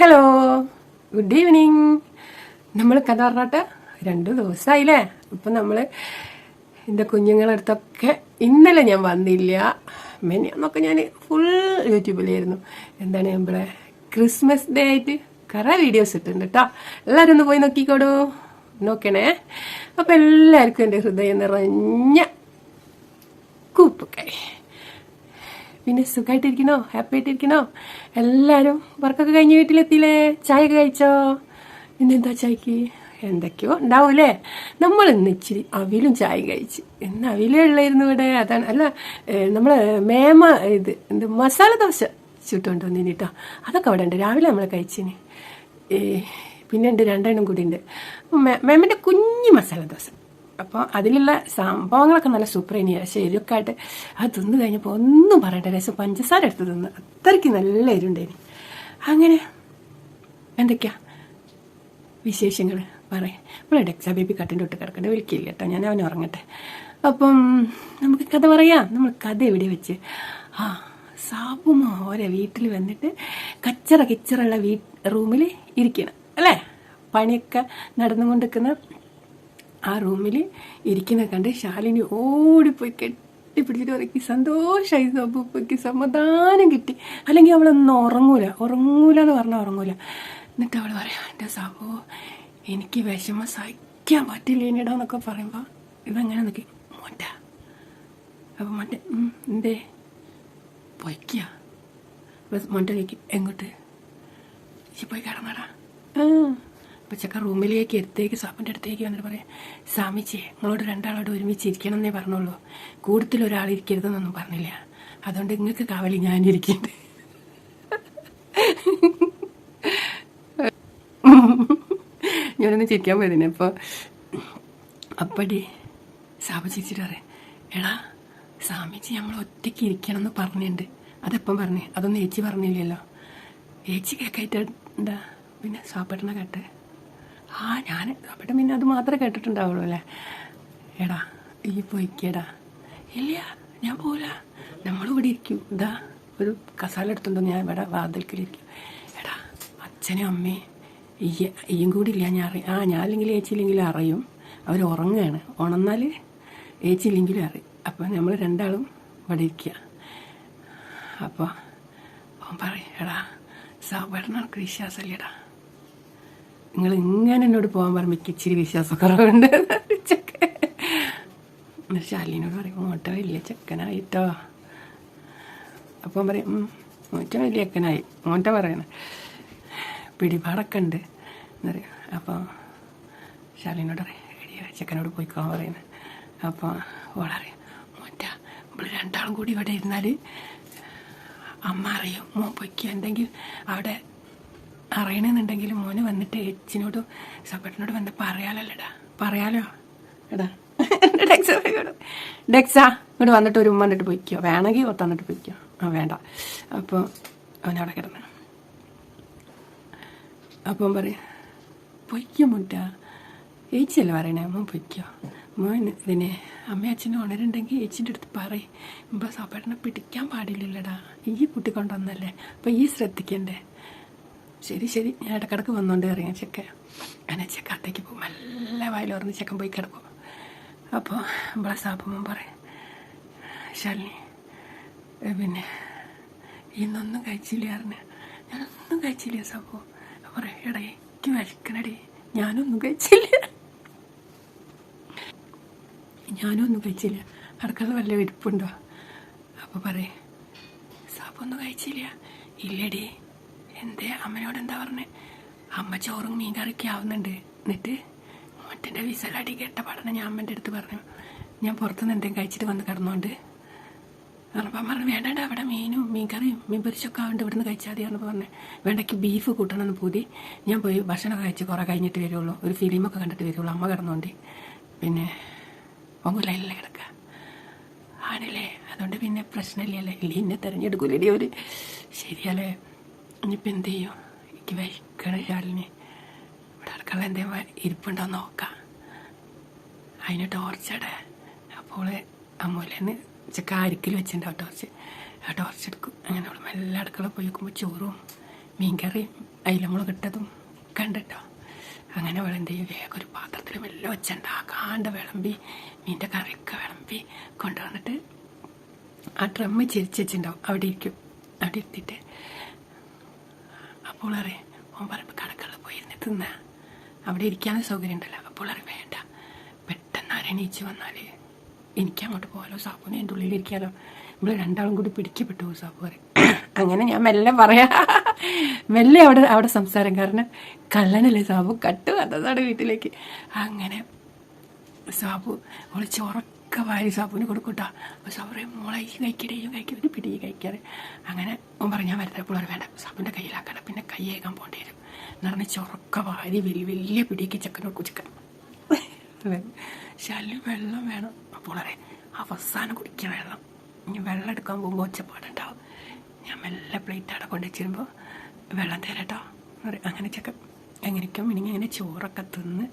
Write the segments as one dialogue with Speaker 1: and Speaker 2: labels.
Speaker 1: Hello good evening നമ്മൾ കഥ പറഞ്ഞിട്ട് രണ്ട് ദിവസമായില്ലേ ഇപ്പം നമ്മൾ എന്റെ കുഞ്ഞുങ്ങളടുത്തൊക്കെ ഇന്നലെ ഞാൻ വന്നില്ല. മെനിയാന്നൊക്കെ ഞാൻ ഫുൾ യൂട്യൂബിലായിരുന്നു. എന്താണ് നമ്മളെ ക്രിസ്മസ് ഡേ ആയിട്ട് കുറേ വീഡിയോസ് ഇട്ടുണ്ട് കേട്ടോ എല്ലാവരും ഒന്ന് പോയി നോക്കിക്കോടൂ. നോക്കണേ. അപ്പം എല്ലാവർക്കും എന്റെ ഹൃദയം നിറഞ്ഞ കൂപ്പുകൈ. പിന്നെ സുഖമായിട്ടിരിക്കണോ ഹാപ്പി ആയിട്ടിരിക്കണോ എല്ലാവരും വർക്കൊക്കെ കഴിഞ്ഞ് വീട്ടിലെത്തിയില്ലേ? ചായ ഒക്കെ കഴിച്ചോ? ഇന്നെന്താ ചായക്ക്? എന്തൊക്കെയോ ഉണ്ടാവൂലേ നമ്മൾ ഇന്ന് ഇച്ചിരി അവിലും ചായ കഴിച്ച്. ഇന്ന് അവിലേ ഉള്ളായിരുന്നു ഇവിടെ. അതാണ്. അല്ല നമ്മൾ മേമ ഇത് എന്ത് മസാല ദോശ ചുട്ടുകൊണ്ട് വന്നിന് കേട്ടോ അതൊക്കെ അവിടെ ഉണ്ട്. രാവിലെ നമ്മൾ കഴിച്ചിന്. പിന്നെ ഉണ്ട് രണ്ടെണ്ണം കൂടി ഉണ്ട്. മേമന്റെ കുഞ്ഞു മസാല ദോശ. അപ്പോൾ അതിലുള്ള സംഭവങ്ങളൊക്കെ നല്ല സൂപ്പർ തന്നെയാണ് പക്ഷേ ആയിട്ട് അത് തിന്നു കഴിഞ്ഞപ്പോൾ ഒന്നും പറയണ്ട രസം. പഞ്ചസാര എടുത്ത് തിന്ന്. അത്രയ്ക്ക് നല്ല എരിവുണ്ടായിന്. അങ്ങനെ എന്തൊക്കെയാ വിശേഷങ്ങൾ പറയാം ഇവിടെ ഡെക്സാ ബേബി കട്ടിന്റെ ഒട്ട് കിടക്കേണ്ട വിളിക്കില്ല കേട്ടോ. ഞാൻ അവൻ ഉറങ്ങട്ടെ. അപ്പം നമുക്ക് കഥ പറയാം. നമ്മൾ കഥ എവിടെ വെച്ച്? ആ സാബുമ വീട്ടിൽ വന്നിട്ട് കച്ചറ കിച്ചറുള്ള വീ റൂമിൽ ഇരിക്കണം അല്ലേ? പണിയൊക്കെ നടന്നുകൊണ്ടിരിക്കുന്ന ആ റൂമിൽ ഇരിക്കുന്ന കണ്ട് ശാലിനി ഓടിപ്പോയി കെട്ടിപ്പിടിച്ചിട്ട് ഉറക്കി സന്തോഷമായി സബുപ്പയ്ക്ക് സമാധാനം കിട്ടി. അല്ലെങ്കിൽ അവളൊന്നും ഉറങ്ങൂല. ഉറങ്ങൂല എന്ന് പറഞ്ഞാൽ ഉറങ്ങൂല. എന്നിട്ട് അവൾ പറയാം എന്റെ സബു എനിക്ക് വിഷമം സഹിക്കാൻ പറ്റില്ല ഇനിടാ എന്നൊക്കെ പറയുമ്പോൾ ഇവങ്ങനെ നിൽക്കി മോറ്റ അപ്പം "ഉം, എന്തേ? പൊയ്ക്കുക മോട്ട കഴിക്കും എങ്ങോട്ട്? ഈ പോയി കിടന്നടാ. ആ. അപ്പം ചെക്ക റൂമിലേക്ക് എടുത്തേക്ക് സ്വാമിന്റെ അടുത്തേക്ക് വന്നിട്ട് പറയാം സ്വാമിച്ചേ നിങ്ങളോട് രണ്ടാളോട് ഒരുമിച്ച് ഇരിക്കണം എന്നേ പറഞ്ഞുള്ളൂ. കൂടുതൽ ഒരാൾ ഇരിക്കരുതെന്നൊന്നും പറഞ്ഞില്ല. അതുകൊണ്ട് നിങ്ങൾക്ക് കാവലി ഞാനിരിക്കുന്നുണ്ട് ഞാനൊന്ന് ചിരിക്കാൻ പോയതിനെ. അപ്പോൾ അപ്പടി സാബ ചിരിച്ചിട്ട് പറയാം എടാ സ്വാമിജി നമ്മൾ ഒറ്റയ്ക്ക് ഇരിക്കണം എന്ന് പറഞ്ഞിട്ടുണ്ട് അതെപ്പം പറഞ്ഞേ? അതൊന്നും ഏച്ചി പറഞ്ഞില്ലല്ലോ. ഏച്ചി കേൾക്കായിട്ടുണ്ടാ പിന്നെ സാപ്പേട്ടനെ കേട്ടെ. ആ ഞാൻ അപ്പം പിന്നെ അത് മാത്രമേ കേട്ടിട്ടുണ്ടാവുള്ളൂ അല്ലേ? എടാ ഈ പോയിക്കേടാ. ഇല്ല ഞാൻ പോവില്ല. നമ്മളിവിടെ ഇരിക്കും. ഇതാ ഒരു കസാല എടുത്തുണ്ടോ? ഞാൻ ഇവിടെ വാതിൽക്കലിരിക്കും എടാ അച്ഛനും അമ്മയും ഈ ഈയും കൂടി ഇല്ല ഞാൻ അറിയും. ആ ഞാൻ അല്ലെങ്കിൽ ഏച്ചിയില്ലെങ്കിലും അറിയും. അവർ ഉറങ്ങുകയാണ് ഉണന്നാൽ ഏച്ചിയില്ലെങ്കിലും അറിയും. അപ്പോൾ നമ്മൾ രണ്ടാളും ഇവിടെ ഇരിക്കുക അപ്പോൾ അവൻ പറയും എടാ എനിക്ക് വിശ്വാസമില്ലടാ നിങ്ങൾ ഇങ്ങനെ എന്നോട് പോകാൻ പറയുമ്പോൾ എനിക്ക് ഇച്ചിരി വിശ്വാസക്കുറവുണ്ട്. ചെക്ക എന്നിട്ട് ശാലിനോട് പറയും മോട്ട വലിയ ചെക്കനായിട്ടോ. അപ്പം പറയും "ഉം, മോറ്റ വലിയ ചെക്കനായി. മോറ്റ പറയണ. പിടിപാടൊക്കെ ഉണ്ട് എന്നറിയാം അപ്പോൾ ശാലിനോട് പറയാം ചെക്കനോട് പോയിക്കോ പറയുന്നത് അപ്പോൾ ഓളറിയാം മോറ്റ നമ്മൾ രണ്ടാളും കൂടി ഇവിടെ ഇരുന്നാൽ അമ്മ അറിയും മോ പൊയ്ക്കോ എന്തെങ്കിലും അവിടെ അറിയണമെന്നുണ്ടെങ്കിൽ മോന് വന്നിട്ട് എച്ചിനോട് സബട്ടിനോട് വന്ന് പറയാലല്ലടാ. പറയാലോ? എടാ. ഡെക്സ ഡെക്സ ഇങ്ങോട്ട് വന്നിട്ട് ഒരു ഉമ്മ വന്നിട്ട് പൊയ്ക്കോ. വേണമെങ്കിൽ ഒത്ത വന്നിട്ട് പൊയ്ക്കോ. ആ വേണ്ട. അപ്പോൾ അവനവിടെ കിടന്ന്. അപ്പം പറയും പൊയ്ക്കോ മുട്ട. ഏച്ചിയല്ലേ പറയണേ? അമ്മ പൊയ്ക്കോ. മോൻ ഇതിനെ അമ്മ അച്ഛനും ഉണരുണ്ടെങ്കിൽ ഏച്ചിന്റെ അടുത്ത് പറയും ഇപ്പം സപ്പേട്ടനെ പിടിക്കാൻ പാടില്ലല്ലടാ. ഈ കുട്ടി കൊണ്ടുവന്നല്ലേ. അപ്പം ഈ ശ്രദ്ധിക്കണ്ടേ? ശരി ശരി. ഞാൻ ഇടക്കിടക്ക് വന്നുകൊണ്ട് അറിയാം ചെക്ക. അങ്ങനെ ചെക്ക അത്തേക്ക് പോകും. നല്ല വായിലോർന്ന് ചെക്കൻ പോയി കിടക്കും. അപ്പോൾ നമ്മളെ സാപ്പമ്മ പറയും ശാലിനി പിന്നെ ഇന്നൊന്നും കഴിച്ചില്ല അറിഞ്ഞ ഞാനൊന്നും കഴിച്ചില്ല സാപ്പു പറയും എടാ എനിക്ക് വിശക്കണടി. ഞാനൊന്നും കഴിച്ചില്ല. ഞാനും ഒന്നും കഴിച്ചില്ല. അടുക്കള വല്ല ഇരിപ്പുണ്ടോ അപ്പോൾ പറയും സാപ്പൊന്നും കഴിച്ചില്ല. ഇല്ലടി. എന്തേ അമ്മയോട് എന്താ പറഞ്ഞത് അമ്മ ചോറും മീൻ കറിയൊക്കെ ആവുന്നുണ്ട്. എന്നിട്ട് വിസ വിസലടി കേട്ട പഠനം ഞാൻ അമ്മന്റെ അടുത്ത് പറഞ്ഞു. ഞാൻ പുറത്തുനിന്ന് എന്തെങ്കിലും കഴിച്ചിട്ട് വന്ന് കിടന്നോണ്ട്. അപ്പം പറഞ്ഞു വേണ്ടാണ്ട് അവിടെ മീനും മീൻ കറിയും മീൻ പൊരിച്ചൊക്കെ ആവുന്നുണ്ട്. ഇവിടുന്ന് കഴിച്ചാൽ മതി. പറഞ്ഞപ്പോൾ പറഞ്ഞു വേണ്ടയ്ക്ക് ബീഫ് കൂട്ടണമെന്ന് പൂതി. ഞാൻ പോയി ഭക്ഷണം കഴിച്ച് കുറേ കഴിഞ്ഞിട്ട് വരുള്ളൂ. ഒരു ഫിലിമൊക്കെ കണ്ടിട്ട് വരുള്ളൂ. അമ്മ കിടന്നോണ്ട്. പിന്നെ ഒന്നുമില്ല കിടക്കുക ആണല്ലേ? അതുകൊണ്ട് പിന്നെ പ്രശ്നമില്ലല്ലേ? ഇല്ല എന്നെ തിരഞ്ഞെടുക്കൂലേ ഒരു ശരിയല്ലേ? ഇനിയിപ്പോൾ എന്ത് ചെയ്യും? എനിക്ക് വിശക്കണ ശാലിന് ഇവിടെ അടുക്കള എന്തെങ്കിലും ഇരിപ്പുണ്ടോ നോക്കാം. അതിന് ടോർച്ചടെ അപ്പോൾ അമ്മൂലേന്ന് ഉച്ചയ്ക്ക് അരിക്കൽ വെച്ചിട്ടുണ്ടാവും ടോർച്ച് ആ ടോർച്ച് എടുക്കും. അങ്ങനെ അവൾ മെല്ലെ അടുക്കള പോയി നോക്കുമ്പോൾ ചോറും മീൻകറിയും അയിലമുളക് ഇട്ടതും കണ്ടിട്ടോ അങ്ങനെ വിളമ്പി വേഗം ഒരു പാത്രത്തിൽ മെല്ലെ വെച്ചുണ്ടാക്കാണ്ട് വിളമ്പി മീന്റെ കറിയൊക്കെ വിളമ്പി കൊണ്ടുവന്നിട്ട് ആ ഡ്രമ്മ് ചിരിച്ചു വെച്ചിട്ടുണ്ടാവും. അവിടെ ഇരിക്കും. അവിടെ ഇരുത്തിയിട്ട് അപ്പോൾ ഓൻ പറയുമ്പോൾ കടകളിൽ പോയി ഇരുന്ന് തിന്ന. അവിടെ ഇരിക്കാനും സൗകര്യം ഉണ്ടല്ലോ അപ്പോൾ അറിയാം വേണ്ട. പെട്ടെന്ന് അരണീച്ച് വന്നാൽ എനിക്ക് അങ്ങോട്ട് പോകാലോ സാപ്പുനെ എന്റെ ഉള്ളിൽ ഇരിക്കാലോ. നമ്മൾ രണ്ടാളും കൂടി പിടിക്കപ്പെട്ടു പോകും സാപ്പു പറയും. അങ്ങനെ ഞാൻ മെല്ലെ പറയാ. മെല്ലെ അവിടെ അവിടെ സംസാരം. കാരണം കള്ളനല്ലേ സാബു കട്ട് വന്നതാണ് വീട്ടിലേക്ക്. അങ്ങനെ സാബു അവൾ ചോറൊക്കെ വാരി സാബുവിന് കൊടുക്കൂട്ടാ. അപ്പോൾ സാബ് പറയും മോളെ ഈ കഴിക്കടേ ഈ കഴിക്കുന്നത് പിടി കഴിക്കാറ്. അങ്ങനെ ഓൻ പറഞ്ഞാൽ വരുന്നത് പിള്ളേർ വേണ്ട സാബുവിന്റെ കയ്യിലാക്കണം പിന്നെ കൈ ഏകാൻ പോകേണ്ടി വരും. എന്ന് പറഞ്ഞ് ചോറൊക്കെ വാരി വലിയ വലിയ പിടിക്ക് ചെക്കനോട് ചിക്കൻ ശല്യം വെള്ളം വേണം. അപ്പോൾ പറയും അവസാനം കുടിക്കുക വെള്ളം. ഇനി വെള്ളം എടുക്കാൻ പോകുമ്പോൾ ഒച്ചപ്പാടുണ്ടാവും ഞാൻ മെല്ലെ പ്ലേറ്റ് അവിടെ കൊണ്ടു വെച്ചിരുമ്പോൾ വെള്ളം തരാട്ടോ. അങ്ങനെ ചക്ക എങ്ങനെയൊക്കെ ഇനി അങ്ങനെ ചോറൊക്കെ തിന്ന്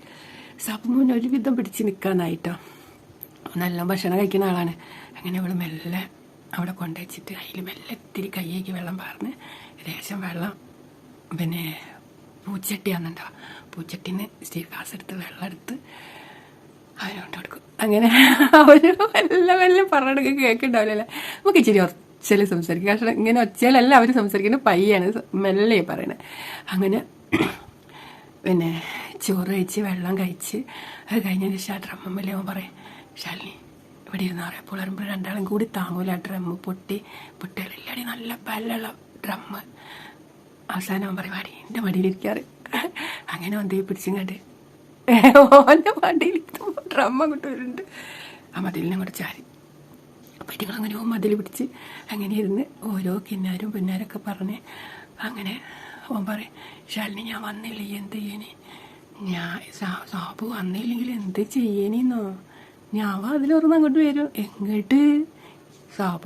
Speaker 1: സപ്പുമോൻ ഒരുവിധം പിടിച്ച് നിൽക്കാനായിട്ടോ നല്ല ഭക്ഷണം കഴിക്കുന്ന ആളാണ്. അങ്ങനെ അവൾ മെല്ലെ അവിടെ കൊണ്ടുവച്ചിട്ട് അതിൽ മെല്ലെ ഇത്തിരി കയ്യേക്ക് വെള്ളം പാർന്ന് രേഷം വെള്ളം പിന്നെ പൂച്ചട്ടി ആണെന്നുണ്ടോ? പൂച്ചട്ടിന്ന് സ്റ്റീൽ ഗ്ലാസ് എടുത്ത് വെള്ളം എടുത്ത് അവനോട്ട് കൊടുക്കും. അങ്ങനെ അവർ വല്ല വല്ല പറഞ്ഞെടുക്കുക കേൾക്കുന്നുണ്ടാവില്ലല്ലേ നമുക്ക് ഇച്ചിരി ഒച്ചയിൽ സംസാരിക്കും. കാരണം ഇങ്ങനെ ഒച്ചയിലല്ല അവർ സംസാരിക്കുന്നത് പയ്യാണ് മെല്ലെ പറയണേ. അങ്ങനെ പിന്നെ ചോറ് കഴിച്ച് വെള്ളം കഴിച്ച് അത് കഴിഞ്ഞതിന് ശേഷം ആ അവൻ പറയും. ശാലിനി ഇവിടെ ഇരുന്ന് അറിയപ്പോൾ വരുമ്പോൾ രണ്ടാളും കൂടി ആ ഡ്രമ്മ് പൊട്ടി. പൊട്ടിയാലില്ലാടി നല്ല ബല്ലുള്ള ഡ്രമ്മ് അവസാനം വാടി എന്റെ മടിയിലിരിക്കാറ്. അങ്ങനെ വന്നേ പിടിച്ചും ഓന്റെ മടിയിൽ ഡ്രമ്മ അങ്ങോട്ട് വരുന്നുണ്ട്. ആ മതിലിനെ അങ്ങോട്ട് ചാരി ഇതുങ്ങൾ അങ്ങനെ ഓ മതിൽ പിടിച്ച് അങ്ങനെ ഇരുന്ന് ഓരോ കിന്നാരും പിന്നാരൊക്കെ പറഞ്ഞ് അങ്ങനെ ഓൻ പറയും ശാലിനി ഞാൻ വന്നില്ലേ? എന്ത് ചെയ്യണേ? ഞാൻ സാബു വന്നില്ലെങ്കിൽ എന്ത് ചെയ്യണീന്നോ? ഞാൻ വാതിലോർന്ന് അങ്ങോട്ട് വരും. എങ്ങോട്ട്?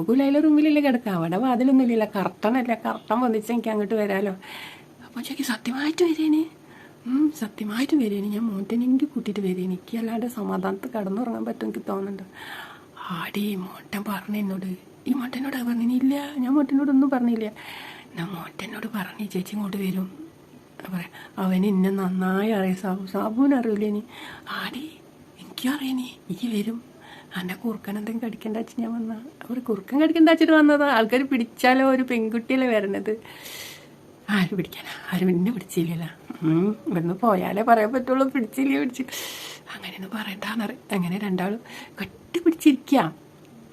Speaker 1: കുലയിലെ റൂമിലല്ലേ കിടക്കുക അവിടെ വാതിലൊന്നും ഇല്ലല്ലോ കർട്ടനല്ല. കർട്ടൻ വന്നിച്ച് എനിക്ക് അങ്ങോട്ട് വരാമല്ലോ അപ്പോൾ ചേക്ക് സത്യമായിട്ട് വരേനെ? സത്യമായിട്ട് വരേനെ. ഞാൻ മോട്ടനെങ്കിൽ കൂട്ടിയിട്ട് വരേനെ. എനിക്ക് അല്ലാണ്ട് സമാധാനത്ത് കടന്നുറങ്ങാൻ പറ്റും എനിക്ക് തോന്നുന്നുണ്ട്. ആടി മോട്ടൻ പറഞ്ഞു എന്നോട്. ഈ മോട്ടനോട് പറഞ്ഞില്ല. ഞാൻ മോട്ടനോടൊന്നും പറഞ്ഞില്ല. ഞാൻ മോട്ടനോട് പറഞ്ഞു ചേച്ചി ഇങ്ങോട്ട് വരും. പറയാം അവൻ എന്നെ നന്നായി അറിയാം. സാബു സാബുവിനറിയില്ല ഇനി ആടി എനിക്കും അറിയണേ ഈ വരും. എന്റെ കുറുക്കൻ എന്തെങ്കിലും കടിക്കണ്ട വെച്ച് ഞാൻ വന്ന. അവർ കുറുക്കൻ കടിക്കണ്ട വെച്ചിട്ട് വന്നതാ. ആൾക്കാർ പിടിച്ചാലോ ഒരു പെൺകുട്ടിയല്ലേ വരണത്. ആര് പിടിക്കാനാ ആരും എന്നെ പിടിച്ചില്ലല്ലോ. ഉം, ഇവിടുന്ന് പോയാലേ പറയാൻ പറ്റുള്ളൂ. പിടിച്ചില്ല പിടിച്ച്. അങ്ങനെയൊന്നും പറയണ്ടെന്ന് അറിയാം അങ്ങനെ രണ്ടാളും കട്ടി പിടിച്ചിരിക്കുക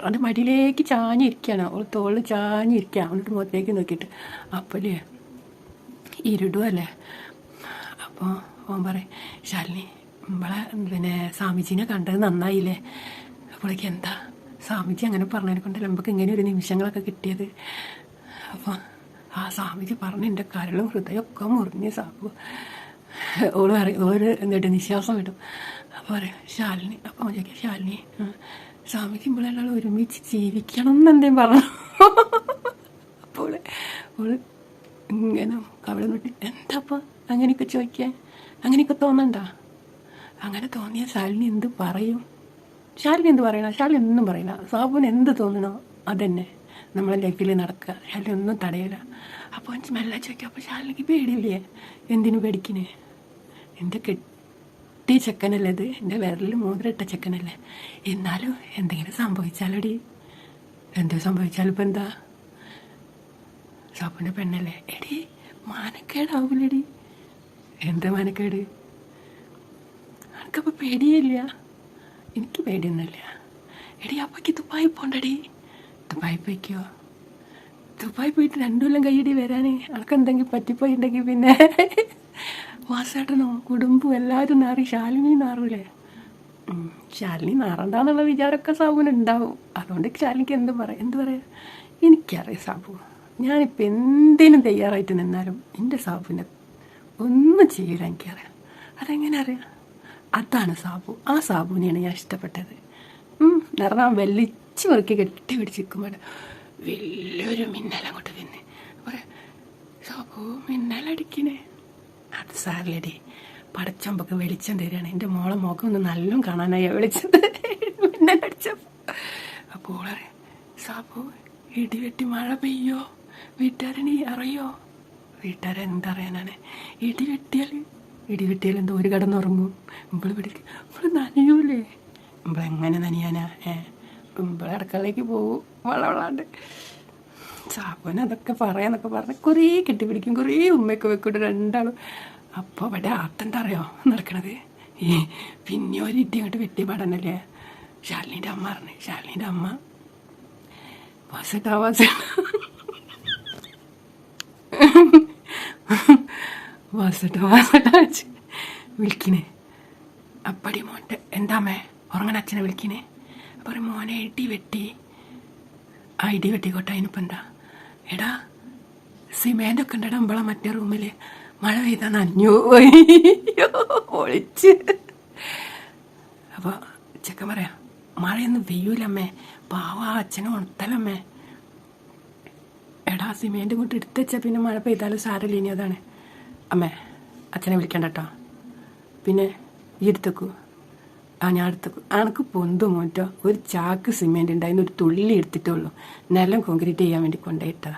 Speaker 1: അത് മടിയിലേക്ക് ചാഞ്ഞിരിക്കുകയാണ് അവൾ തോളിൽ ചാഞ്ഞിരിക്കുക എന്നിട്ട് മുഖത്തേക്ക് നോക്കിയിട്ട്. അപ്പോഴേ ഇരുടുമല്ലേ അപ്പോൾ ഓൻ പറയും ശാലിനി നമ്മളെ പിന്നെ സ്വാമിജീനെ കണ്ടത് നന്നായില്ലേ? അപ്പോഴേക്ക് എന്താ? സ്വാമിജി അങ്ങനെ പറഞ്ഞതിനെ കൊണ്ട് നമുക്ക് ഇങ്ങനെ ഒരു നിമിഷങ്ങളൊക്കെ കിട്ടിയത്. അപ്പോൾ ആ സ്വാമിജി പറഞ്ഞ എന്റെ കരളും ഹൃദയമൊക്കെ മുറിഞ്ഞ് സാബു. ഓൾ പറയും ഓര് എന്നിട്ട് നിശ്വാസം വിടും. അപ്പോൾ പറയും ശാലിനി അപ്പോൾ ചോദിക്കും ശാലിനി സ്വാമിജി നമ്മളെല്ലാം ഒരുമിച്ച് ജീവിക്കണം എന്നെന്തേം പറഞ്ഞു. അപ്പോൾ ഓൾ ഇങ്ങനെ കവള നോട്ടി എന്താപ്പ അങ്ങനെയൊക്കെ ചോദിക്കാൻ? അങ്ങനെയൊക്കെ തോന്നണ്ട? അങ്ങനെ തോന്നിയ ശാലിനി എന്ത് പറയും? ശാലിനി എന്ത് പറയണ? ശാലിനി ഒന്നും പറയില്ല. സാബുവിന് എന്ത് തോന്നണോ അതന്നെ. നമ്മളെ ലൈഫിൽ നടക്കുക. ശാലിനി ഒന്നും തടയില്ല. അപ്പോൾ എനിക്ക് മെല്ലെ ചോദിക്കാം അപ്പോൾ ശാലിനിക്ക് പേടിയില്ലേ? എന്തിനു പേടിക്കണേ? എന്റെ കെട്ടി ചെക്കനല്ലേ ഇത്? എന്റെ വിരലിൽ മോതിരിട്ട ചെക്കനല്ലേ? എന്നാലും എന്തെങ്കിലും സംഭവിച്ചാലടി. എന്തോ സംഭവിച്ചാലും ഇപ്പം എന്താ? സാബുവിന്റെ പെണ്ണല്ലേ? എടി മാനക്കേടാവൂലടി. എന്താ മാനക്കേട്? എനിക്കപ്പോൾ പേടിയില്ല. എനിക്ക് പേടിയൊന്നുമില്ല. എടി അപ്പയ്ക്ക് ദുബായി പോണ്ടടി. ദുബായി പോയിക്കോ. ദുബായി പോയിട്ട് രണ്ടു കൊല്ലം കൈയടി വരാൻ അനക്ക് എന്തെങ്കിലും പറ്റിപ്പോയിട്ടുണ്ടെങ്കിൽ പിന്നെ വാസേട്ടനോ കുടുംബവും എല്ലാവരും നാറി ശാലിനി നാറൂലേ? ശാലിനി നാറണ്ടെന്നുള്ള വിചാരമൊക്കെ സാബുവിന് ഉണ്ടാവും. അതുകൊണ്ട് ശാലിനിക്ക് എന്ത് പറയാം എന്ത് പറയാം? എനിക്കറിയാം സാബു. ഞാനിപ്പോൾ എന്തിനും തയ്യാറായിട്ട് നിന്നാലും എന്റെ സാബുവിനെ ഒന്നും ചെയ്യില്ല എനിക്കറിയാം. അതെങ്ങനെ അറിയാം? അതാണ് സാബു. ആ സാബുവിനെയാണ് ഞാൻ ഇഷ്ടപ്പെട്ടത്. നിറഞ്ഞാൽ വെള്ളിച്ച് മുറുക്കി കെട്ടി പിടിച്ചിരിക്കുമ്പോൾ വലിയൊരു മിന്നലങ്ങോട്ട് പിന്നെ പറയാം സാബു മിന്നലടിക്കണേ. അത് സാറിലടി പടച്ചമ്പക്ക് വെളിച്ചം തരികയാണ് എന്റെ മോളെ മുഖം ഒന്ന് നല്ലോണം കാണാനായി വെളിച്ചം മിന്നലടിച്ചപ്പോൾ അപ്പോൾ ഓളറിയാം സാബു ഇടിവെട്ടി മഴ പെയ്യോ? വീട്ടുകാരനീ അറിയോ? വീട്ടുകാരെ എന്തറിയാനാണ് ഇടി വെട്ടിയാൽ എന്തോ ഒരു കിടന്നുറങ്ങും ഇമ്പൾ പിടിക്കും ഇമ്പൾ നനയൂലേ. ഇമ്പളെങ്ങനെ നനയാനാ? ഏ? ഇമ്പൾ അടുക്കളയിലേക്ക് പോകും വളവളാണ്ട് സാബുന അതൊക്കെ പറയാന്നൊക്കെ പറഞ്ഞ് കുറേ കെട്ടിപ്പിടിക്കും. കുറേ ഉമ്മയൊക്കെ വെക്കൂട്ട് രണ്ടാളും. അപ്പോൾ അവിടെ ആത്തെന്താ അറിയോ നടക്കണത്? ഈ പിന്നെ ഒരു ഇട്ടി അങ്ങോട്ട് വെട്ടി പാടാനല്ലേ ശാലിനീന്റെ അമ്മ പറഞ്ഞു ശാലിനീന്റെ അമ്മ. വാസട്ടാ വാസ വാസട്ട വാസട്ട അച്ഛൻ വിളിക്കണേ. അപ്പടി മോന്റെ എന്താമേ ഉറങ്ങണ അച്ഛനെ വിളിക്കണേ. അപ്പം മോനെ ഇടി വെട്ടി. ആ ഇടി വെട്ടിക്കോട്ടെ അതിനിപ്പോൾ എന്താ? എടാ സിമേന്റ് ഒക്കെ ഉണ്ടടാ നമ്മളെ മറ്റേ റൂമിൽ മഴ പെയ്താൽ നനഞ്ഞു ഒളിച്ച്. അപ്പോൾ ചെക്കൻ പറയാം മഴയൊന്നും പെയ്യൂലമ്മേ പാവ ആ അച്ഛനെ ഉണത്തലമ്മേ എടാ സിമേന്റ് കൊണ്ട് എടുത്തുവെച്ചാൽ പിന്നെ മഴ പെയ്താലും സാരമില്ല ഇനി അതാണ്. അമ്മേ അച്ഛനെ വിളിക്കണ്ട കേട്ടോ പിന്നെ ഈ എടുത്തേക്കൂ ആ ഞാൻ എടുത്തേക്കു അനക്ക് പൊന്തു മോറ്റോ ഒരു ചാക്ക് സിമെന്റ് ഉണ്ടായിരുന്നു ഒരു തുള്ളി എടുത്തിട്ടുള്ളൂ നിലം കോൺക്രീറ്റ് ചെയ്യാൻ വേണ്ടി കൊണ്ടുപോയിട്ടാ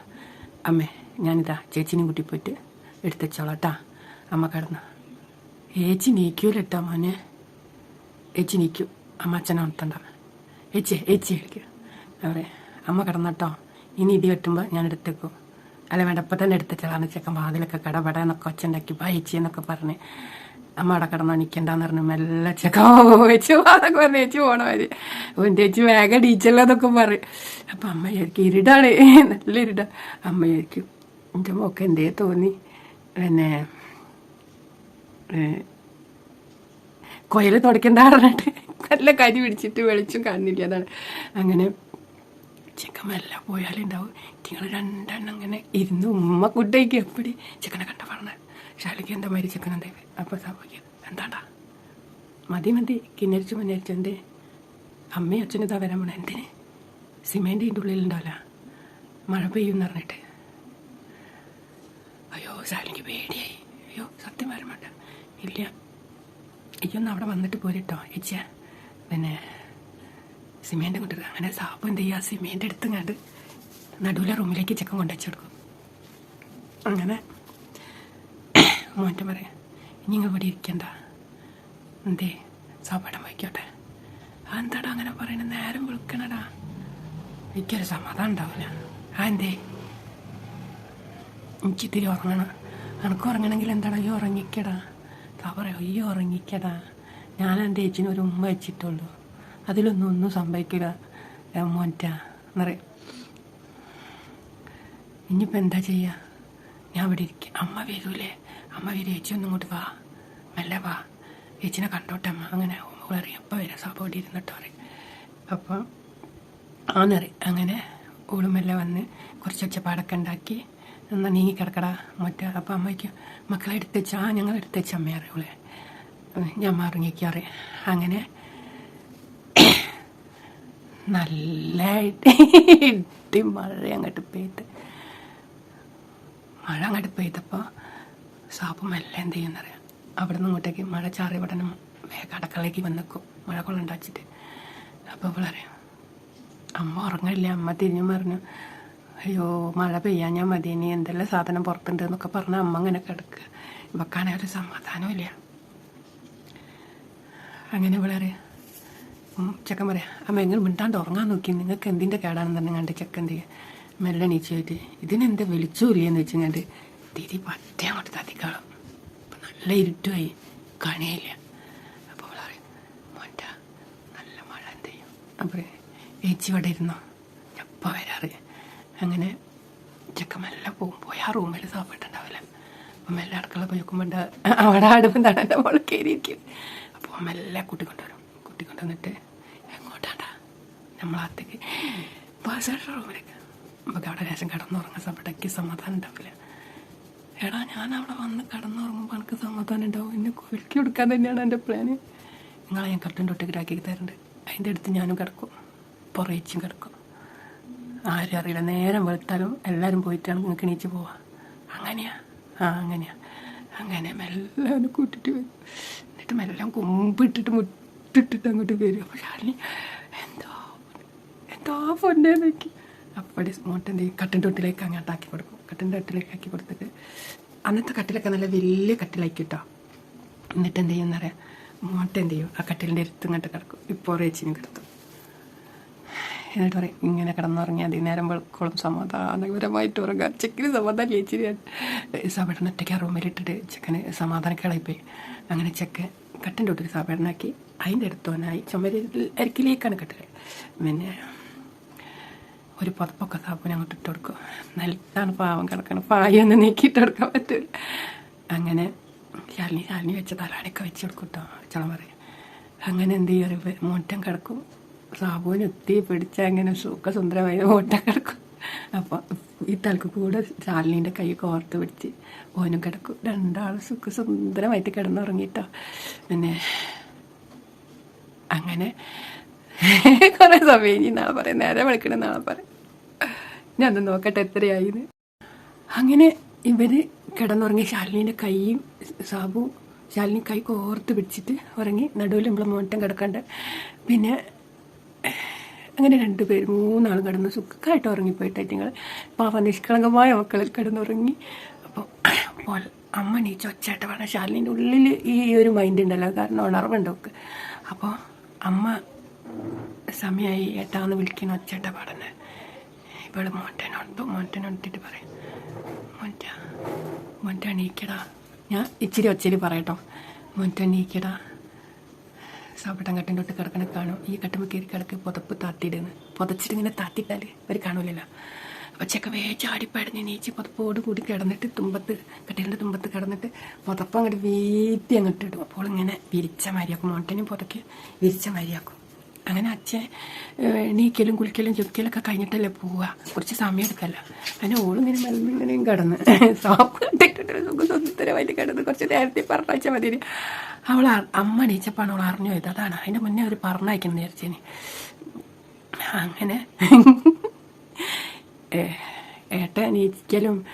Speaker 1: അമ്മേ ഞാനിതാ ചേച്ചിനെയും കൂട്ടി പോയിട്ട് എടുത്തച്ചോളാം കേട്ടാ അമ്മ കടന്ന്. ഏച്ചി നീക്കൂല കേട്ടോ മോനെ. ഏച്ചി നീക്കൂ. അമ്മ അച്ഛനെ ഉണർത്തണ്ട. ഏച്ചി ഏച്ചി. കളിക്കൂ അവരെ അമ്മ കിടന്നട്ടോ ഇനി ഇടി വെട്ടുമ്പോൾ ഞാൻ എടുത്തേക്കും അല്ല വേണ്ട ഇപ്പം തന്നെ എടുത്തിട്ടാണ് ചെക്കൻ വാതിലൊക്കെ കടപട എന്നൊക്കെ ഒച്ച ഉണ്ടാക്കി എന്നൊക്കെ പറഞ്ഞ്. അമ്മ അവിടെ കിടന്നോ നിൽക്കണ്ടെന്ന് പറഞ്ഞു. മെല്ലെ ചെക്കൻ വെച്ചു അതൊക്കെ പറഞ്ഞ് ചേച്ചി പോണ മതി ഓൻ ചേച്ചി വേഗം ഡീച്ചല്ലെന്നൊക്കെ പറയും അപ്പം അമ്മ വിചാരിക്കും ഇരുടാണ്. നല്ല ഇരുടാ. അമ്മ വിചാരിക്കും എന്റെ മോക്ക് എന്തേ തോന്നി? പിന്നെ കൊയൽ തുടക്കണ്ട പറഞ്ഞിട്ട് നല്ല കരി പിടിച്ചിട്ട് വെളിച്ചും കാണുന്നില്ല അതാണ്. അങ്ങനെ ചിക്കൻ വല്ല പോയാലുണ്ടാവും. നിങ്ങൾ രണ്ടെണ്ണം അങ്ങനെ ഇരുന്ന് ഉമ്മ കുട്ടയ്ക്ക് എപ്പടി? ചിക്കനെ കണ്ട പറഞ്ഞത് ശാലിക്ക് എന്താ മാതിരി ചിക്കൻ എന്തേ? അപ്പോൾ സംഭവിക്കും എന്താണ്ടാ മതി മതി. കിന്നരിച്ചു മുന്നരിച്ച് എന്തേ? അമ്മയും അച്ഛനും ഇതാ വരാൻ പോണേ. എന്തിന്? സിമെന്റ് ഇതിന്റെ ഉള്ളിലുണ്ടാവില്ല മഴ പെയ്യുമെന്ന് പറഞ്ഞിട്ട്. അയ്യോ ശാലിക്ക് പേടിയായി. അയ്യോ സത്യം വരാൻ വേണ്ട ഇല്ല. എനിക്കൊന്ന് അവിടെ വന്നിട്ട് പോരിട്ടോ ഇച്ച പിന്നെ സിമെന്റ് കൊണ്ടുവരും അങ്ങനെ സാപ്പ് എന്ത് ചെയ്യുക സിമേന്റ് എടുത്തുങ്ങാണ്ട് നടുവിലെ റൂമിലേക്ക് ചിക്കൻ കൊണ്ടുവച്ചു കൊടുക്കും. അങ്ങനെ മോന്റെ പറയാം ഇനി നിങ്ങൾ ഇവിടെ ഇരിക്കണ്ട. എന്തേ? സാപ്പാടം വയ്ക്കോട്ടെ എന്താടാ അങ്ങനെ പറയണ? നേരം വിളിക്കണടാ. എനിക്കൊരു സമാധാനം ഉണ്ടാവില്ല. ആ എന്തേ? എനിക്കിത്തിരി ഉറങ്ങണം. എനിക്ക് ഉറങ്ങണമെങ്കിൽ എന്താടാ? ഈ ഉറങ്ങിക്കടാ. താ പറയോ ഈ ഉറങ്ങിക്കടാ. ഞാൻ എന്റെ ചേച്ചിന് ഉമ്മ വെച്ചിട്ടുള്ളൂ. അതിലൊന്നും ഒന്നും സംഭവിക്കില്ല. മോറ്റ എന്നറിയാം ഇനിയിപ്പോൾ എന്താ ചെയ്യുക ഞാൻ ഇവിടെ ഇരിക്കുക അമ്മ വരൂലേ? അമ്മ വരും ചേച്ചി ഒന്നും ഇങ്ങോട്ട് വാ. മെല്ലെ വാ. ചേച്ചിനെ കണ്ടോട്ടെ അമ്മ. അങ്ങനെ ഓളറിയാം അപ്പം വരാം. സപ്പോർട്ട് ഇരുന്നിട്ട് പറയും. അപ്പം ആന്നറി അങ്ങനെ ഓളും മെല്ലെ വന്ന് കുറച്ച് ഒച്ചപ്പാടൊക്കെ ഉണ്ടാക്കി എന്നാൽ നീങ്ങി കിടക്കടാ മറ്റേ അപ്പം അമ്മയ്ക്ക് മക്കളെ എടുത്തുവെച്ച ആ ഞങ്ങൾ എടുത്തുവെച്ച അമ്മ അറിയൂളെ ഞാൻ മറിഞ്ഞേക്കറി അങ്ങനെ നല്ലതായിട്ട് ഇടി മഴ അങ്ങോട്ട് പെയ്ത്. മഴ അങ്ങോട്ട് പെയ്തപ്പോൾ സാപ്പ് മെല്ലെ എന്ത് ചെയ്യുന്നറിയാം അവിടെ നിന്ന് ഇങ്ങോട്ടേക്ക് മഴ ചാറി ഉടനെ വേഗം അടക്കളയ്ക്ക് വന്നേക്കും മഴ കൊള്ളുണ്ടാച്ചിട്ട് അപ്പോൾ ഇവളറിയാം അമ്മ ഉറങ്ങില്ല അമ്മ തിരിഞ്ഞു പറഞ്ഞു അയ്യോ മഴ പെയ്യാൻ ഞാൻ മതി. ഇനി എന്തെല്ലാം സാധനം പുറത്തുണ്ട് എന്നൊക്കെ പറഞ്ഞ അമ്മ അങ്ങനെ കിടക്കുക. ഇവക്കാണെ ഒരു സമാധാനമില്ല അങ്ങനെ ഇവളറിയാം ചെക്കൻ പറയാം അമ്മ എങ്ങനെ മിണ്ടാണ്ട് ഉറങ്ങാൻ നോക്കി നിങ്ങൾക്ക് എന്തിന്റെ കേടാണെന്ന് തന്നെ കണ്ട് ചെക്കൻ ചെയ്യുക മെല്ലെ നീച്ച് ഇതിനെന്താ വെളിച്ചൂരിയെന്ന് വെച്ച് കണ്ട് തിരി പറ്റേ അങ്ങോട്ട് തത്തിക്കാളും അപ്പം നല്ല ഇരുട്ടുമായി കണിയില്ല. അപ്പോൾ അവൾ പറയും മോന്റെ നല്ല മഴ എന്ത് ചെയ്യും? അപ്പോൾ ഏച്ചി ഇവിടെ ഇരുന്നോ? എപ്പോൾ വരാറ്. അങ്ങനെ ചെക്കൻ മെല്ലെ പോകും പോയി ആ റൂമിൽ സാപ്പിട്ടുണ്ടാവില്ല അപ്പം മെല്ലെ അടുക്കള പോയി നോക്കുമ്പോൾ അവിടെ അടുപ്പം തടന്റെ മോളിൽ കയറിയിരിക്കും. അപ്പോൾ മെല്ലെ കൂട്ടിക്കൊണ്ടുവരും. കൂട്ടിക്കൊണ്ടുവന്നിട്ട് നമ്മളകത്തേക്ക് ബാസയുടെ റൂമിലേക്ക്. നമുക്ക് അവിടെ ലേശം കിടന്നുറങ്ങാൻ സമയത്തേക്ക് സമാധാനം ഉണ്ടാവില്ല. എടാ ഞാൻ അവിടെ വന്ന് കിടന്നുറങ്ങുമ്പോൾ എനിക്ക് സമാധാനം ഉണ്ടാവും. എന്നെ കുലുക്കി കൊടുക്കാൻ തന്നെയാണ് എന്റെ പ്ലാന് നിങ്ങളെ ഞാൻ കട്ടിന്റെ ഒട്ടിക്കിട്ടാക്കി തരുന്നുണ്ട് അതിന്റെ അടുത്ത് ഞാനും കിടക്കും. പുറയിച്ചും കിടക്കും. ആരും അറിയില്ല. നേരം വെളുത്താലും എല്ലാവരും പോയിട്ടാണ് നിങ്ങൾക്ക് എണീച്ച് പോവാ. അങ്ങനെയാ. ആ അങ്ങനെയാ. അങ്ങനെ മെല്ലെ കൂട്ടിട്ട് വരും. എന്നിട്ട് മെല്ലാം കുമ്പിട്ടിട്ട് മുട്ടിട്ടിട്ട് അങ്ങോട്ട് വരും. അപ്പോൾ ഷാലിനി പൊന്നെ നോക്കി അപ്പടി മോട്ടന്റെ കട്ടിന്റെ തൊട്ടിലേക്ക് അങ്ങോട്ട് ആക്കി കൊടുക്കും. കട്ടിന്റെ തൊട്ടിലേക്ക് ആക്കി കൊടുത്തിട്ട് അന്നത്തെ കട്ടിലൊക്കെ നല്ല വലിയ കട്ടിലാക്കി കിട്ടോ എന്നിട്ട് എന്ത് ചെയ്യുന്ന അറിയാം? മോട്ട എന്ത് ചെയ്യും? ആ കട്ടിലിന്റെ അടുത്ത് ഇങ്ങോട്ട് കിടക്കും. ഇപ്പോൾ റേച്ചിന് കിടത്തും. എന്നിട്ട് പറയും ഇങ്ങനെ കിടന്നുറങ്ങി അതി നേരം വെളുക്കോളും. സമാധാനപരമായിട്ട് ഉറങ്ങാം ചെക്കിന് സമാധാനം ചേച്ചിരിയാണ് സബേടൻ ഒറ്റയ്ക്ക് ആ റൂമിലിട്ടിട്ട് ചെക്കന് സമാധാനക്കേളായിപ്പോയി അങ്ങനെ ചെക്കൻ കട്ടിന്റെ ഒട്ടിൽ സബേടനാക്കി അതിന്റെ അടുത്തോനായി ചുമരിൽ അരക്കിലേക്കാണ് കട്ടിൽ പിന്നെ ഒരു പുതപ്പൊക്കെ സാബുനെ അങ്ങോട്ട് ഇട്ട് കൊടുക്കും. നല്ലതാണ് പാവം കിടക്കണം. പായൊന്നും നീക്കിയിട്ട് കൊടുക്കാൻ പറ്റില്ല അങ്ങനെ ചാലിനി ചാലിനി വെച്ച തലാടിയൊക്കെ വെച്ച് കൊടുക്കും കേട്ടോ ചള പറയും. അങ്ങനെ എന്ത് ചെയ്യും? മോട്ടം കിടക്കും. സാബുവിന് എത്തി പിടിച്ച അങ്ങനെ സുഖസുന്ദരമായി മൂട്ടം കിടക്കും. അപ്പോൾ ഈ തലക്ക് കൂടെ ശാലിനീന്റെ കൈ കോർത്ത് പിടിച്ച് ഓനും കിടക്കും. രണ്ടാളും സുഖസുന്ദരമായിട്ട് കിടന്നുറങ്ങിയിട്ടോ പിന്നെ അങ്ങനെ കുറെ സമയം ഇനി നാളെ പറയാം. നേരെ വിളിക്കണം നാളെ പറയാം. ഞാൻ ഒന്ന് നോക്കട്ടെ എത്രയായിന്ന്. അങ്ങനെ ഇവർ കിടന്നുറങ്ങി ശാലിനീന്റെ കൈയും സാബു ശാലിനി കൈ കോർത്ത് പിടിച്ചിട്ട് ഉറങ്ങി. നടുവിൽ നമ്മളെ മോട്ടം കിടക്കണ്ട്. പിന്നെ അങ്ങനെ രണ്ടുപേര് മൂന്നാളും കിടന്ന് സുഖമായിട്ട് ഉറങ്ങിപ്പോയിട്ടായി ഞങ്ങൾ പാവ നിഷ്കളങ്കമായ മക്കളിൽ കിടന്നുറങ്ങി. അപ്പോൾ അമ്മ നീ ചൊച്ചായിട്ട് വേണം ശാലിനിന്റെ ഉള്ളിൽ ഈ ഒരു മൈൻഡ് ഉണ്ടല്ലോ കാരണം ഉണർവുണ്ടൊക്കെ. അപ്പോൾ അമ്മ സമയമായി ഏട്ടാന്ന് വിളിക്കുന്ന ഒച്ചേട്ട പാടുന്നത് ഇവൾ മോട്ടനോട്ട് മോട്ടനോട്ടിട്ട് പറയും. മോറ്റ മോറ്റ എണീക്കടാ. ഞാൻ ഇച്ചിരി ഒച്ചിരി പറയട്ടോ. മോറ്റ എണീക്കടാ. സാപ്പിട്ടം കട്ടിന്റെ തൊട്ട് കിടക്കണ കാണും. ഈ കട്ടുമ്പോൾ കയറി കിടക്ക് പുതപ്പ് താത്തിയിടുന്ന്. പുതച്ചിട്ട് ഇങ്ങനെ താത്തിയിട്ടാൽ അവർ കാണൂലല്ലോ. അപ്പോൾ ചെക്ക വേ ചാടിപ്പടഞ്ഞ് നീച്ച് പുതപ്പോട് കൂടി കിടന്നിട്ട് തുമ്പത്ത് കട്ടിലിന്റെ തുമ്പത്ത് കിടന്നിട്ട് പുതപ്പ് അങ്ങോട്ട് വീത്തി അങ്ങോട്ട് ഇടും അപ്പോൾ ഇങ്ങനെ വിരിച്ച മാരിയാക്കും. മോട്ടനും പുതക്കി വിരിച്ച മാരിയാക്കും. അങ്ങനെ അച്ഛൻ എണീക്കലും കുളിക്കലും ചുക്കലൊക്കെ കഴിഞ്ഞിട്ടല്ലേ പോവുക. കുറച്ച് സമയം എടുക്കല്ല. അങ്ങനെ ഓളിങ്ങനെ മെല്ലിങ്ങനെയും കിടന്ന്. സോപ്പ് സുഖം കിടന്ന് കുറച്ച് നേരത്തെ പറഞ്ഞയച്ചാൽ മതി അവൾ അമ്മ എണീച്ചപ്പാണ് അവൾ അറിഞ്ഞു പോയത്. അതാണ്. അതിന്റെ മുന്നേ അവർ പറഞ്ഞയക്കണം വിചാരിച്ചേന്. അങ്ങനെ ഏട്ട എണീക്കലും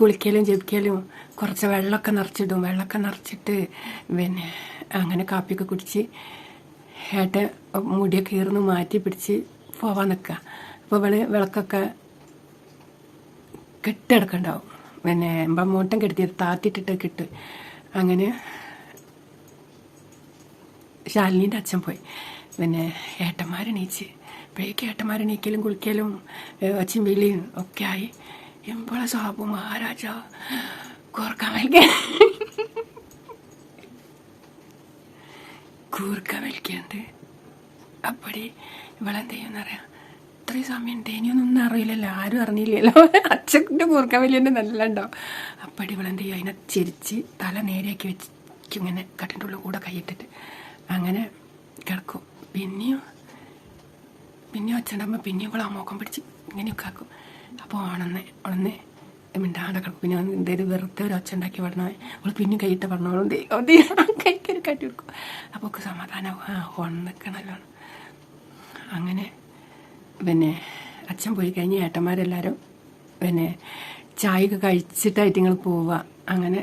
Speaker 1: കുളിക്കലും ജപിക്കലും കുറച്ച് വെള്ളമൊക്കെ നിറച്ചിടും. വെള്ളമൊക്കെ നിറച്ചിട്ട് പിന്നെ അങ്ങനെ കാപ്പിയൊക്കെ കുടിച്ച് ഏട്ട മുടിയൊക്കെ ഈർന്ന് മാറ്റി പിടിച്ച് പോവാൻ നിൽക്കുക അപ്പോൾ ഇവൾ വിളക്കൊക്കെ കെട്ടിടക്കുണ്ടാവും പിന്നെ മൂട്ടം കെടുത്തിയത് താത്തിട്ടിട്ട് കിട്ടും. അങ്ങനെ ശാലിനീന്റെ അച്ഛൻ പോയി. പിന്നെ ഏട്ടന്മാരെണീച്ച്. അപ്പോഴേക്ക് ഏട്ടന്മാരെണീക്കലും കുളിക്കലും അച്ഛൻ വിളിയും ഒക്കെ ആയി. എമ്പോളെ സാബു മഹാരാജ കോർക്കാൻ വലിക്കാൻ കൂർക്ക വലിക്കുന്നുണ്ട് അപ്പടി ഇവളെന്ത് ചെയ്യുന്നറിയാം? ഇത്രയും സമയം ഉണ്ട് ഇനിയൊന്നും അറിയില്ലല്ലോ ആരും അറിഞ്ഞില്ലല്ലോ. അച്ഛന്റെ കൂർക്ക വലിയന്റെ നല്ല ഉണ്ടാവും. അപ്പടി ഇവളെന്ത് ചെയ്യും? അതിനെ ചിരിച്ച് തല നേരെയാക്കി വെച്ച് ഇങ്ങനെ കട്ടിന്റെ ഉള്ളിൽ കൂടെ കൈയിട്ടിട്ട് അങ്ങനെ കിടക്കും. പിന്നെയും? പിന്നെയും അമ്മ പിന്നെയും ഇവളെ മോക്കം പിടിച്ച് ഇങ്ങനെയൊക്കെ ആക്കും അപ്പോൾ ഉണന്ന് ഉണന്ന് മിണ്ടാണ്ട് കിടക്കും. പിന്നെ എന്തേലും വെറുതെ ഒരു ഒച്ച ഉണ്ടാക്കി പറഞ്ഞാൽ അവൾ പിന്നെ കൈയിട്ട് പറഞ്ഞോളും. കൈക്കൊരു കട്ടി കൊടുക്കും അപ്പോൾ ഒക്കെ സമാധാനം ആ ഉണക്കണല്ലോ അങ്ങനെ പിന്നെ അച്ഛൻ പോയി കഴിഞ്ഞ് ഏട്ടന്മാരെല്ലാവരും പിന്നെ ചായയൊക്കെ കഴിച്ചിട്ടായിട്ട് നിങ്ങൾ പോവുക അങ്ങനെ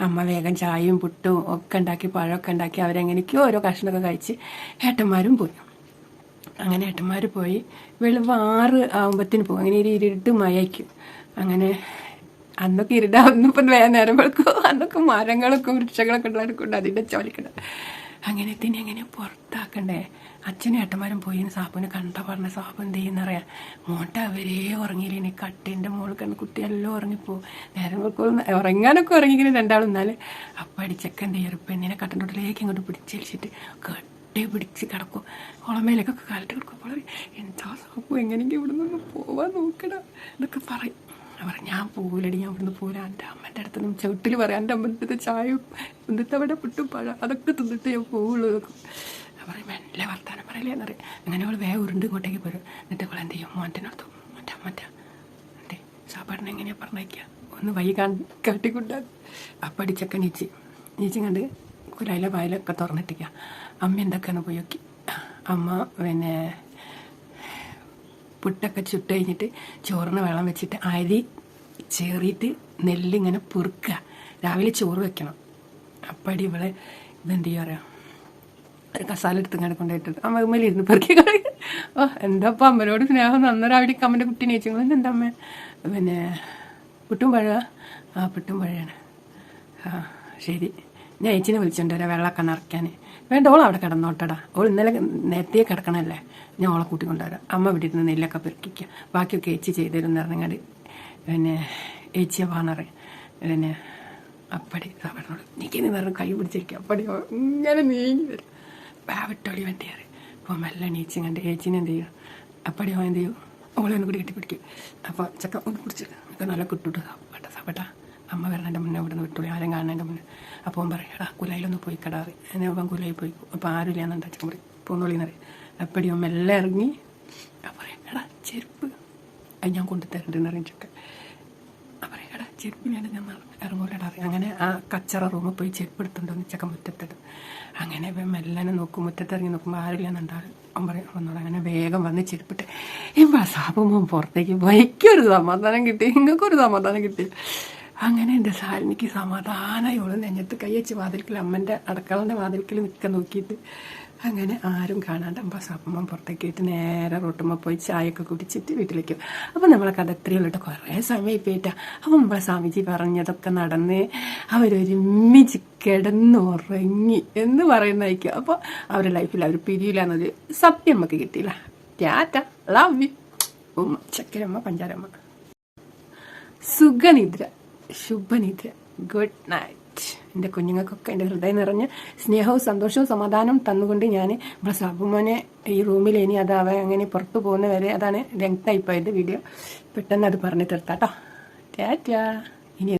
Speaker 1: അമ്മ വേഗം ചായയും പുട്ടും ഒക്കെ ഉണ്ടാക്കി പഴമൊക്കെ ഉണ്ടാക്കി അവരെങ്ങനെയൊക്കെയോ ഓരോ കഷ്ണമൊക്കെ കഴിച്ച് ഏട്ടന്മാരും പോയി. അങ്ങനെ ഏട്ടന്മാർ പോയി വെളുപ്പ് ആറ് ആകുമ്പത്തിന് പോകും അങ്ങനെ ഒരു ഇരുട്ട് മയക്കും അങ്ങനെ അന്നൊക്കെ ഇരുടാ അന്നിപ്പം വേറെ നേരം വെളുക്കും. അന്നൊക്കെ മരങ്ങളൊക്കെ വൃക്ഷങ്ങളൊക്കെ ഉണ്ടായിരിക്കും അതിന്റെ ചോലിക്കണം അങ്ങനെ തന്നെ അങ്ങനെ പുറത്താക്കണ്ടേ? അച്ഛനും ഏട്ടന്മാരും പോയി സാബുവിനെ കണ്ട പറഞ്ഞ സാബു എന്ത് ചെയ്യുന്നറിയാം മോട്ട അവരേ ഉറങ്ങിയില്ലേ? കട്ടിന്റെ മുകളിൽ കണ്ട് കുട്ടിയെല്ലാം ഉറങ്ങിപ്പോവും. നേരം വെക്കും ഉറങ്ങാനൊക്കെ ഉറങ്ങിങ്ങനെ രണ്ടാളും എന്നാലും. അപ്പം അടിച്ചൊക്കെ എന്ത് ചെയ്യും? പെണ്ണിനെ കട്ടന്റെ ഇങ്ങോട്ട് പിടിച്ചേലിച്ചിട്ട് കട്ടി പിടിച്ച് കിടക്കും. ഉളമയിലേക്കൊക്കെ കാലിട്ട് കിടക്കും. അപ്പോൾ എന്താ സാബു? എങ്ങനെയെങ്കിലും ഇവിടെ നിന്ന് പോവാൻ നോക്കണം എന്നൊക്കെ പറയും. ഞാൻ പറഞ്ഞു ഞാൻ പോവില്ലടി ഞാൻ ഇവിടുന്ന് പോരാ. എന്റെ അമ്മന്റെ അടുത്ത് നിന്ന് ചവിട്ടിൽ പറയാം എന്റെ അമ്മന്റെ അടുത്ത് ചായയും എന്നിട്ട് അവിടെ പുട്ടും പഴം അതൊക്കെ തിന്നിട്ട് ഞാൻ എന്നൊക്കെ ഞാൻ പറയും മെല്ലെ വർത്താനം പറയില്ലേ? എന്നറിയാം അങ്ങനെ അവൾ വേഗം ഉരുണ്ട് ഇങ്ങോട്ടേക്ക് പോരും. എന്നിട്ട് അവൾ എന്ത് ചെയ്യും? മോന്റെ മറ്റേ മറ്റാ എന്റെ സാപ്പാടിനെ എങ്ങനെയാണ് പറഞ്ഞേക്കുക ഒന്ന് വൈ കാട്ടിക്കൊണ്ടാ. അപ്പം അടിച്ചൊക്കെ നീച്ചി. നീച്ചി കണ്ട് കുലായിലെ വായിലൊക്കെ തുറന്നിട്ടിക്കുക അമ്മ എന്തൊക്കെയാണ് പോയി നോക്കി. അമ്മ പിന്നെ പുട്ടൊക്കെ ചുട്ട് കഴിഞ്ഞിട്ട് ചോറിന് വെള്ളം വെച്ചിട്ട് അരി ചേറിയിട്ട് നെല്ലിങ്ങനെ പൊറുക്കുക. രാവിലെ ചോറ് വെക്കണം. അപ്പടി ഇവിടെ ഇതെന്ത് ചെയ്യാ പറയാ? ഒരു കസാല എടുത്ത് ഇങ്ങനെ കൊണ്ടുപോയിട്ട് അമ്മ ഇരുന്ന് പെറുക്കി കളി ഓ എന്താ അപ്പം അമ്മനോട് സ്നേഹം? നന്നോ രാവിലെ അമ്മന്റെ കുട്ടി ചോദിച്ചു. എന്താ അമ്മ? പിന്നെ പുട്ടും പഴ ആ പുട്ടും പഴയാണ് ആ ശരി. ഞാൻ ഏച്ചിനെ വിളിച്ചോണ്ട് വരാം. വെള്ളമൊക്കെ നിറയ്ക്കാൻ വേണ്ട ഓൾ അവിടെ കിടന്നോട്ടടാ. ഓൾ ഇന്നലെ നേരത്തെ കിടക്കണമല്ലേ ഞാൻ ഓളെ കൂട്ടി കൊണ്ടുവരാം അമ്മ ഇവിടെ ഇരുന്ന് നെല്ലൊക്കെ പെറുക്കിക്കുക ബാക്കിയൊക്കെ ഏച്ചി ചെയ്തിരുന്നു പറഞ്ഞങ്ങാട് പിന്നെ ഏച്ചിയെ പാണറ്. പിന്നെ അപ്പടി അവനോട് നീക്കിന്ന് പറഞ്ഞ് കൈ പിടിച്ചിരിക്കുക അപ്പടി ഇങ്ങനെ നീങ്ങി വരും. ബാവിട്ടോളി വണ്ടിയാറ്. അപ്പോൾ മെല്ല നീച്ചും കണ്ട് ഏച്ചിനെ എന്ത് ചെയ്യും? അപ്പടി അവൻ എന്ത് ചെയ്യും? ഓളെ ഒന്ന് കൂടി കെട്ടിപ്പിടിക്കും. അപ്പോൾ ചക്ക ഒന്ന് പിടിച്ചിട്ട് നല്ല കിട്ടുട്ട്. സപ്പട്ട സപ്പട്ട അമ്മ വരണേന്റെ മുന്നേ ഇവിടെ നിന്ന് വിട്ടുള്ളി ആരും കാണുന്നതിന്റെ മുന്നേ. അപ്പോൾ അവൻ പറയും എടാ കുലയിലൊന്ന് പോയി കടാറ് എന്നെ അവൻ കുലയിൽ പോയി. അപ്പോൾ ആരും ഇല്ലാന്നുണ്ട് അച്ഛൻ പറയും പൂന്നുള്ളി പറയും. അപ്പടി അവൻ എല്ലാം ഇറങ്ങി. അപ്പം പറയും എടാ ചെരുപ്പ്. അത് ഞാൻ കൊണ്ടുതരണ്ടെന്ന് പറയും ചക്ക അപ്പം പറയും എടാ ചെരുപ്പിലാണ് ഞാൻ ഇറങ്ങൂലടാ. അറിയാം അങ്ങനെ ആ കച്ചറ റൂമിൽ പോയി ചെരുപ്പ് എടുത്തുണ്ടോന്ന് ചക്ക മുറ്റത്തിടും അങ്ങനെ മെല്ലനെ നോക്കും. മുറ്റത്തിറങ്ങി നോക്കുമ്പോൾ ആരില്ലെന്നുണ്ടാവും അവൻ പറയും വന്നോളാം. അങ്ങനെ വേഗം വന്ന് ചെരുപ്പിട്ട്. ഈ സാബുമ്പോൾ പുറത്തേക്ക് എനിക്കൊരു സമാധാനം കിട്ടി. നിങ്ങൾക്കൊരു സമാധാനം കിട്ടി. അങ്ങനെ എന്റെ സാലിനിക്ക് സമാധാനമായി ഓൾ നെഞ്ഞത്ത് കയ്യച്ച് വാതിൽക്കൽ അമ്മന്റെ അടക്കളന്റെ വാതിൽക്കൽ നിൽക്കാൻ നോക്കിയിട്ട് അങ്ങനെ ആരും കാണാണ്ട് അമ്പ സമ്മം പുറത്തേക്ക് ഇട്ട് നേരെ റോട്ടുമ്പോൾ പോയി ചായയൊക്കെ കുടിച്ചിട്ട് വീട്ടിലേക്ക് അപ്പം നമ്മളെ കഥ ഇത്രയുള്ളൂ കേട്ടോ. കുറേ സമയം പോയിട്ടാ അപ്പം നമ്മളെ സ്വാമിജി പറഞ്ഞതൊക്കെ നടന്ന് അവരൊരുമിച്ച് കിടന്നുറങ്ങി എന്ന് പറയുന്നതായിരിക്കും. അപ്പോൾ അവരുടെ ലൈഫിൽ അവർ പിരിയില്ല എന്നത് സത്യം നമുക്ക് കിട്ടിയില്ല. ടാറ്റ. ലവ് യു ഉമ്മ ചക്കരമ്മ പഞ്ചാരമ്മ. സുഖനിദ്ര. ശുഭനിദ്ര. Good night. എന്റെ കുഞ്ഞുങ്ങൾക്കൊക്കെ എന്റെ ഹൃദയം നിറഞ്ഞ് സ്നേഹവും സന്തോഷവും സമാധാനവും തന്നുകൊണ്ട് ഞാൻ നമ്മളെ സാബുമോനെ ഈ റൂമിൽ ഇനി അതാവെ അങ്ങനെ പുറത്തു പോകുന്ന വരെ അതാണ് ലെങ്തായിപ്പോയത് വീഡിയോ പെട്ടെന്ന് അത് പറഞ്ഞു തീർത്താട്ടോ. ടാറ്റാ.